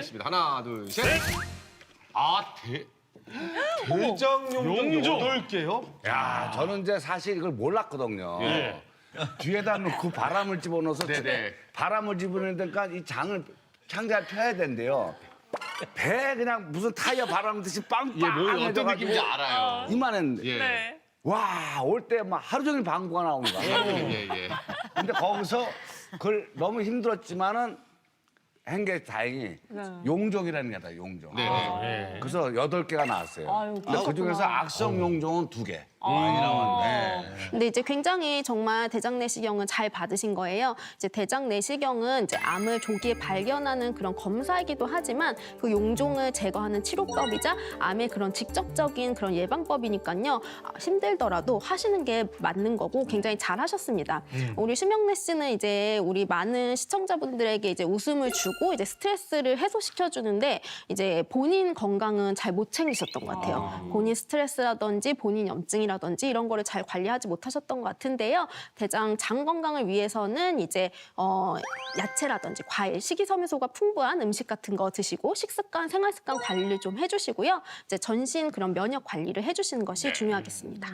보겠습니다. 하나, 둘, 셋. 아, 대, 대장 용종. 여덟 개요? 야, 저는 이제 사실 이걸 몰랐거든요. 예. 뒤에다 놓고 바람을 집어넣어서 네네. 바람을 집어넣으니까 이 장을 창자를 펴야 된대요. 배 그냥 무슨 타이어 바람 듯이 빵빵 예, 뭐 어떤 해져가지고 느낌인지 알아요. 이만했는데 예. 네. 와, 올 때 막 하루 종일 방구가 나오는 거야. 예, 예. 근데 거기서 그걸 너무 힘들었지만은 한 게 다행히 용종이라는 게다 용종. 네, 네. 그래서 여덟 개가 나왔어요. 아유, 근데 그 중에서 그렇구나. 악성 용종은 두 개. 많이 나왔는데. 근데 이제 굉장히 정말 대장 내시경은 잘 받으신 거예요. 이제 대장 내시경은 이제 암을 조기에 발견하는 그런 검사이기도 하지만 그 용종을 제거하는 치료법이자 암의 그런 직접적인 그런 예방법이니까요. 아, 힘들더라도 하시는 게 맞는 거고 굉장히 잘 하셨습니다. 우리 심영래 씨는 이제 우리 많은 시청자분들에게 이제 웃음을 주고 이제 스트레스를 해소시켜 주는데 이제 본인 건강은 잘 못 챙기셨던 것 같아요. 본인 스트레스라든지 본인 염증 이라든지 이런 거를 잘 관리하지 못하셨던 것 같은데요. 대장 장 건강을 위해서는 이제 어 야채라든지 과일, 식이섬유소가 풍부한 음식 같은 거 드시고 식습관, 생활 습관 관리를 좀 해주시고요. 이제 전신 그런 면역 관리를 해주시는 것이 중요하겠습니다.